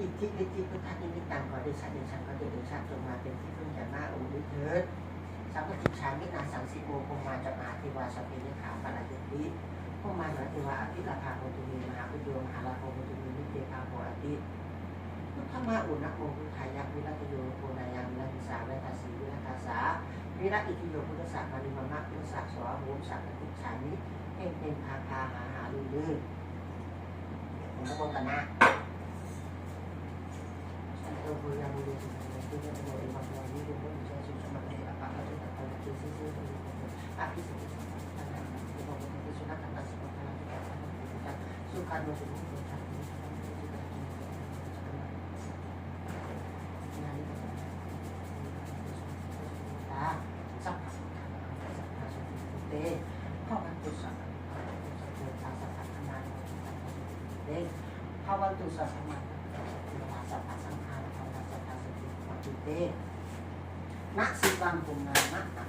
อิทธิฤทธิพุทธนิมิตตังขอเดชะเดชะขอเดชเดชะจงมาเป็นที่พึ่งแก่หน้าองค์นี้เถิดสัมปติชามินาสังสิโมคงมาจะมาเทวาสเพนิขาปะละยติพวกมาหนือเทวาอภิราภาโมตุมีมหาปุญโยมหาลาโภโมตุมีนิเตภาโมอติพุทธมาอุณโมพุทธายะวิรัตโยโพนายังวิรัติสาวิรัตสีวิรัตสาวิรัตอิทิโยพุทธสักมาริมามะพุทธสักสวะโหมสักปฏิชามิเพ่งเป็นพาพาหาหาลือลือผมจะบอกกันนะ Hawantusa sangat. ปัจจุเตนักสิวังปุณณามะตัง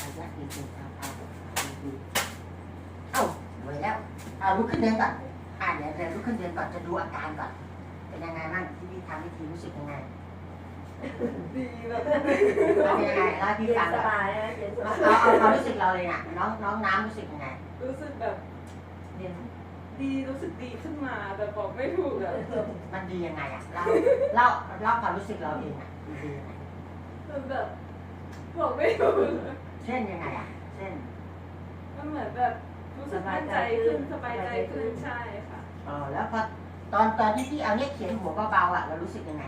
อายะอิติภาภาปุเอ้าไว้แล้วเอาลุกขึ้นเดินก่อนอ่าเดี๋ยวเดี๋ยวลุกขึ้นเดินก่อนจะดูอาการก่อน เป็นยังไงบ้างที่พี่ทำวิธีรู้สึกยังไงดีแบบเป็นยังไงเล่าพี่ฟังสบายนะเย็นสเอาบายเอาเอาความรู้สึกเราเลยน่ะน้องน้องน้ำรู้สึกยังไง รู้สึกแบบเย็น ดีรู้สึกดีขึ้นมาแต่บอกไม่ถูกอะมันดียังไงอะเล่าเล่าเล่าความรู้สึกเราเองอะมันดียังไงมันแบบบอกไม่ถูกเช่นยังไงอะเช่นมันเหมือนแบบรู้สึกมั่นใจขึ้นสบายใจขึ้นใช่ค่ะเออแล้วพอตอนตอนที่พี่เอาเนี่ยเขียนหัวเบาๆอะเรารู้สึกยังไง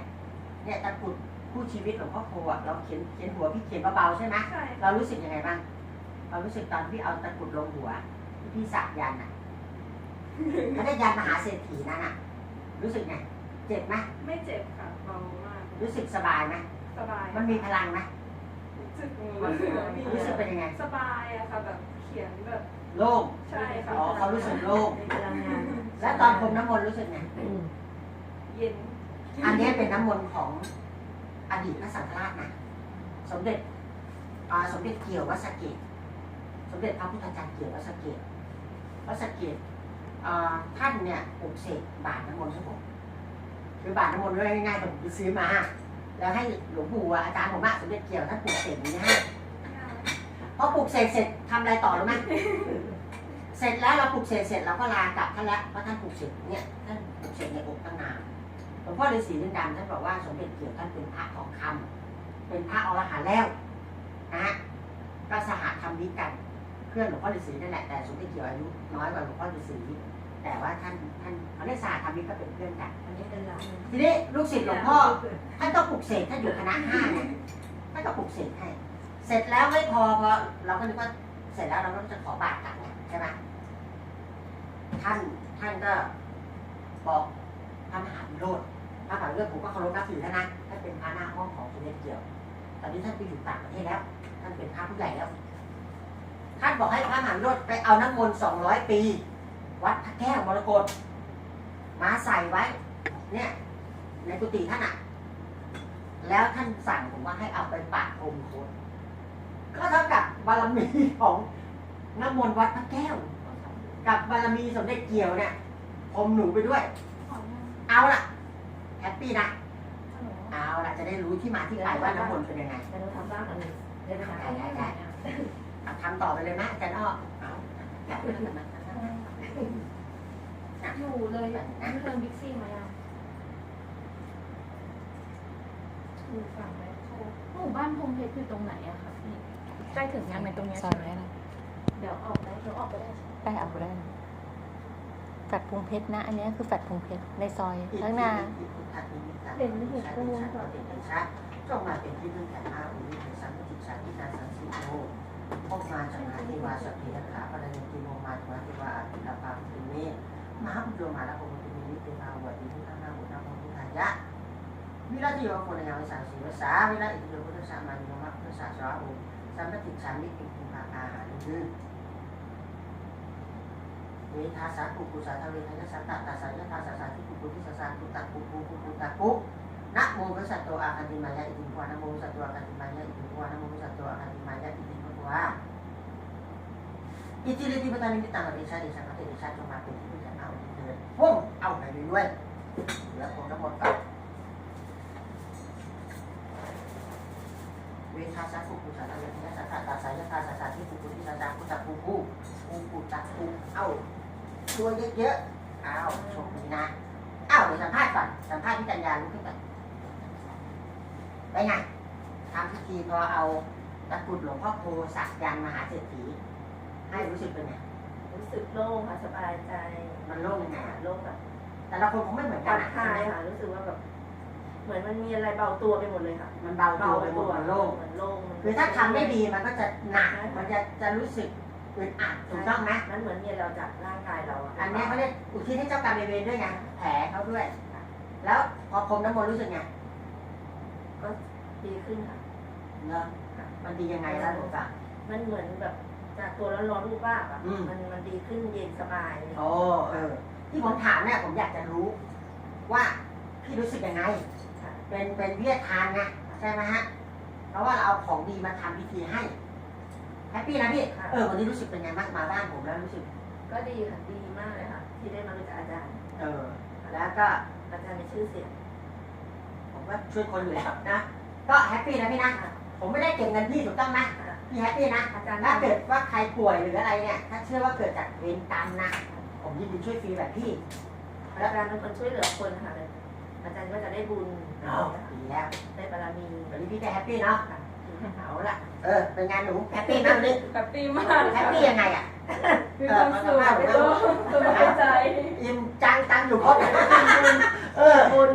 เนี่ยตะกรุดคู่ชีวิตหลวงพ่อโคอะเราเขียนเขียนหัวพี่เขียนเบาๆใช่ไหมใช่เรารู้สึกยังไงบ้างเรารู้สึกตอนที่เอาตะกรุดลงหัวที่พี่สักยันต์อะ เขาได้ยันมหาเศรษฐีนั่นอะรู้สึกไงเจ็บไหมไม่เจ็บค่ะเบามากรู้สึกสบายไหมสบายมันมีพลังไหมรู้สึกมือรู้สึกเป็นยังไง สบายอะค่ะแบบเขียนแบบโล่งใช่ค่ะอ๋อเขารู้สึกโล่งมีพลังงานแล้วตอนพรมน้ำมนต์รู้สึกไงอืมเย็นอันนี้เป็นน้ำมนต์ของอดีตพระสังฆราชนะสมเด็จอ่าสมเด็จเกี่ยววัดสะเกตสมเด็จพระพุทธจารย์เกี่ยววัดสะเกตวัดสะเกตอ่า ท่านเนี่ยปลุกเสกบาทน้ำมนต์ให้ผมคือบาทน้ำมนต์เรื่องง่ายๆผมไปซื้อมา แล้วให้หลวงปู่อาจารย์ผมอะสมเด็จเกี่ยวท่านปลุกเสกอย่างนี้ให้พอปลุกเสกเสร็จทำอะไรต่อรู้ไหมเสร็จแล้วเราปลุกเสกเสร็จเราก็ลากลับท่านล้วเพราะท่านปลุกเสกเนี่ยท่านปลุกเสกในอกตั้งนานหลวงพ่อฤาษีลิงดำท่านบอกว่าสมเด็จเกี่ยวท่านเป็นพระทองคำเป็นพระอรหันต์แล้วนะฮะก็สหธรรมิกกันเพื่อนหลวงพ่อฤาษีนั่นแหละแต่สมเด็จเกี่ยวอายุน้อยกว่าหลวงพ่อฤาษี แต่ว่าท่านท่านเขาเรียกสหธรรมิกก็เป็นเพื่อนกัน อันนี้เป็นหลักทีนี้ลูกศิษย์หลวงพ่อท่านก็ปลุกเสกท่านอยู่คณะห้าเนี่ยท่านก็ปลุกเสกให้เสร็จแล้วไม่พอพอเราก็นึกว่าเสร็จแล้วเราก็จะขอบาตรกลับไงใช่ไหมท่านท่านก็บอกพระมหาวิโรธพระมหาวิโรธผมก็เคารพนับถือท่านนะท่านเป็นพระหน้าห้องของสมเด็จเกี่ยว ตอนนี้ท่านไปอยู่ต่างประเทศแล้ว ท่านเป็นพระผู้ใหญ่แล้ว ท่านบอกให้พระมหาวิโรธไปเอาน้ำมนต์สองร้อยปี วัดพระแก้วมรกตมาใส่ไว้ เนี่ย ในกุฏิท่านอะแล้วท่านสั่งผมว่าให้เอาไปปะพรมโคนก็เท่ากับบารมีของน้ำมนต์วัดพระแก้ว กับบารมีสมเด็จเกี่ยวเนี่ยพรมหนูไปด้วย เอาล่ะแฮปปี้นะเอาล่ะจะได้รู้ที่มาที่ไปว่าน้ำมนต์เป็นยังไงแต่เราทำบ้างอันนี้เดี๋ยวไปหาได้ได้ได้เอาทำต่อไปเลยนะอาจารย์อ้อเอาแบบนั้นนะ อยู่เลยยูเทิร์นบิ๊กซีมายังอยู่ฝั่งไหนหมู่บ้านพงเพชรอยู่ตรงไหนอะคะพี่ใกล้ถึงยังในตรงเนี้ยซอใช่ยไหมไหนนะเดี๋ยวออกได้เดี๋ยวออกไปได้ได้เอาไปได้นะแฟดพงเพชรนะ อันนี้คือแฟดพงเพชรในซอยข้างหน้าเด่นไม่เห็นก็วงก่อนเด่นชัดจงมาเป็นที่พึ่งแก่ข้าอุทิศสั สัพเพทขาปรณิติโมมาตมาทิวาอาทิตาปาปิเมมหาปุโยมาลาโภมุติมินิเตปาวะติพุทธนาหุนาภพุทายะวิราติโยโคณยังสังสีวสาวิราอิติโยพุทธสามานิโมะพุทธสาสวะอุสัมปติชามิติภูภาคาหานิคือเวทาสาปุกุสาทเวทายสัตตตาสายตาสาสาทุกุปุทิสสาตุตักปุปุปุปุตักปุนะโมพระสัตโตอาคันติมายะอิติภวานะโมพระสัตโตอาคันติมายะอิติภวานะโมพระสัตโตอาคันติมายะอิติภวาอิติลิติปตานิมิตังอเดชะ เดชะพระเดชะจงมาเป็นที่พึ่งแก่เราเถิงินพุ่งเอาไปด้วยแล้วผมน้ำมนต์ก่อนเวทาสักกุกุสัตว์เวทาสัตตาสายตาสัตตาที่กุกุที่สัตตากุจักกุกุกุกุจักกุเอ้าตัวเยอะๆอ้าวชคดีนะอ้าวเดี๋ยวสัมภาษณ์ก่อนสัมภาษณ์พี่กัญญาลุกขึ้นก่อนไปไงทำพิธีพอเอาตะกุดหลวงพ่อโพสักยันมหาเศรษฐี ให้รู้สึกเป็นไงรู้สึกโล่งค่ะสบายใจมันโล่งยังไงค่ะอะโล่งแบบแต่ละคนคงไม่เหมือนผ่กัอนนอะคลายค่ะ รู้สึกว่าแบบ เหมือนมันมีอะไรเบาตัวไปหมดเลยค่ะมันเบาตัวไปหมดมันโล่งเหมือนโล่งมันคือถ้าทำไม่ดีมันก็จะหนักมันจะจะรู้สึกอึดอัดถูกต้องไหมมันเหมือนมีเราจากร่างกายเราะอันเนี้ยเขาเรียกอุทิศให้เจ้ากรรมนายเวรด้วยไงแผลเขาด้วย แล้วพอพรมน้ำมนต์รู้สึกไงก็ดีขึ้นค่ะ เนาะมันดียังไงล่ะหลวงตามันเหมือนแบบ จากตัวร้อนๆรูปว่าบอะอืม มันมันดีขึ้นเย็นสบายโอ้เออ ที่ผมถามเนี่ยผมอยากจะรู้ ว่าพี่รู้สึกยังไง ค่ะเป็นเป็นวิทยาทานไงใช่ไหมฮะ เพราะว่าเราเอาของดีมาทำพิธีให้แฮปปี้นะพี่ เออวันนี้รู้สึกเป็นไงบ้างมาบ้านผมแล้วรู้สึก ก็ดีค่ะดีมากเลยค่ะ ที่ได้มารู้จักอาจารย์ เออ แล้วก็ อาจารย์มีชื่อเสียงผมก็ช่วยคนอยู่แล้วนะ ก็แฮปปี้นะพี่นะ ค่ะผมไม่ได้เก็บเงินพี่ถูกต้องไหมค่ะ พี่แฮปปี้นะอาจารย์ถ้าเกิดว่าใครป่วยหรืออะไรเนี่ยถ้าเชื่อว่าเกิดจากเวรกรรมนะผมยินดีช่วยฟรีแบบพี่อาจารย์เป็นคนช่วยเหลือคนค่ะอาจารย์ก็จะได้บุญเอาดีแล้วได้บารมีวันนี้พี่ก็แฮปปี้เนาะค่ะเอาละเออเป็นงานหนูแฮปปี้ไหมวันนี้แฮปปี้มากแฮปปี้ยังไงอะมีความสุขมีโล่งสบายใจอิ่มจังตังอยู่ครบเออบุญ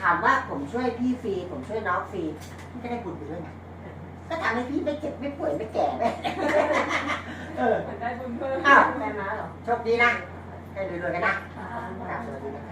ถามว่าผมช่วยพี่ฟรีผมช่วยน้องฟรีพี่ก็ได้บุญไปด้วยไง ก็ทำให้พี่ไม่เจ็บไม่ป่วยไม่แก่ไม่ เออมันได้บุญเพิ่มอ้าว แม่ม้าเหรอโชคดีนะให้รวยๆกันนะ ค่ะ